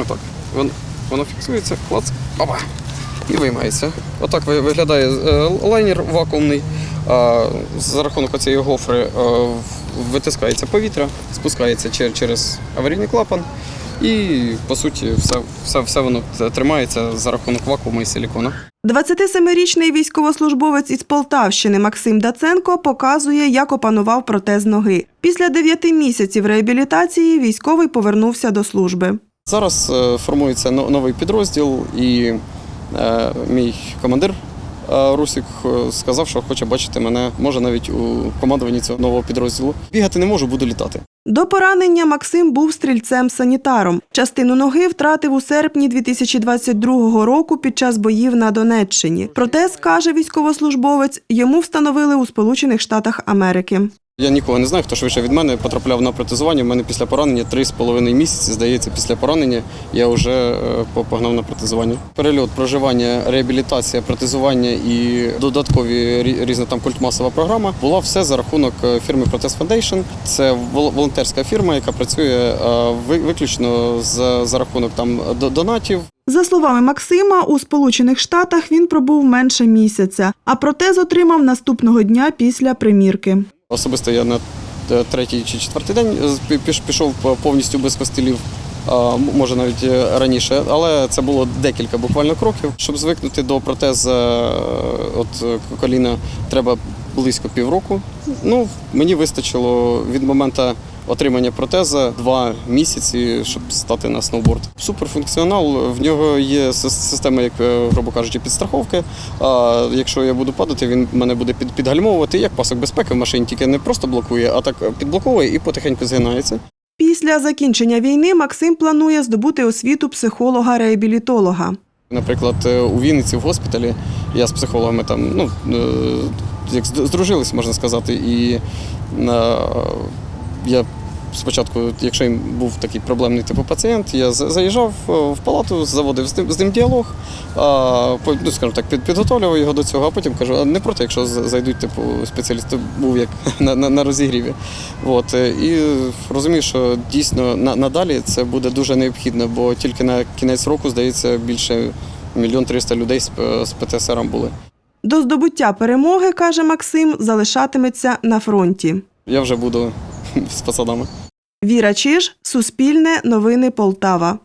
Отак. Воно, воно фіксується, клац, опа, і виймається. Отак виглядає е, лайнер вакуумний. За рахунок цієї гофри е, витискається повітря, спускається через аварійний клапан. І по суті, все, все, все воно тримається за рахунок вакууму і силікону. 27-річний військовослужбовець із Полтавщини Максим Даценко показує, як опанував протез ноги. Після 9 місяців реабілітації військовий повернувся до служби. Зараз е, формується новий підрозділ, і е, мій командир е, Русік сказав, що хоче бачити мене, може навіть у командуванні цього нового підрозділу. Бігати не можу, буду літати. До поранення Максим був стрільцем-санітаром. Частину ноги втратив у серпні 2022 року під час боїв на Донеччині. Протез, каже військовослужбовець, йому встановили у Сполучених Штатах Америки. Я нікого не знаю, хто швидше від мене потрапляв на протезування. У мене після поранення три з половиною місяці, здається, після поранення я вже е, погнав на протезування. Перельот, проживання, реабілітація, протезування і додаткові різна там культмасова програма була все за рахунок е, фірми Протез Foundation. Це вол- волонтерська фірма, яка працює е, ви- виключно за, за рахунок там до- донатів. За словами Максима, у Сполучених Штатах він пробув менше місяця, а протез отримав наступного дня після примірки. Особисто я на е, третій чи четвертий день з- пішов повністю без костилів, може навіть е, раніше, але це було декілька буквально кроків. Щоб звикнути до протеза е, от е, коліна, треба близько півроку. Ну, мені вистачило від моменту отримання протеза два місяці, щоб стати на сноуборд. Суперфункціонал, в нього є система, як е, грубо кажучи, підстраховки. А якщо я буду падати, він мене буде під, підгальмовувати, як пасок безпеки в машині, тільки не просто блокує, а так підблоковує і потихеньку згинається. Після закінчення війни Максим планує здобути освіту психолога-реабілітолога. Наприклад, е, у Вінниці в госпіталі я з психологами там ну, е, як здружились, можна сказати, і е, я спочатку, якщо їм був такий проблемний типу пацієнт, я за- заїжджав е, в палату, заводив з ним, з ним діалог, а, ну, скажімо так, під, підготовлював його до цього, а потім кажу, а не проти, якщо зайдуть типу, спеціалісти, був як на, на, на розігріві. От, е, і розумію, що дійсно на, надалі це буде дуже необхідно, бо тільки на кінець року, здається, більше мільйон триста людей з, з ПТСР були. До здобуття перемоги, каже Максим, залишатиметься на фронті. Я вже буду з посадами. Віра Чиж, Суспільне, Новини Полтава.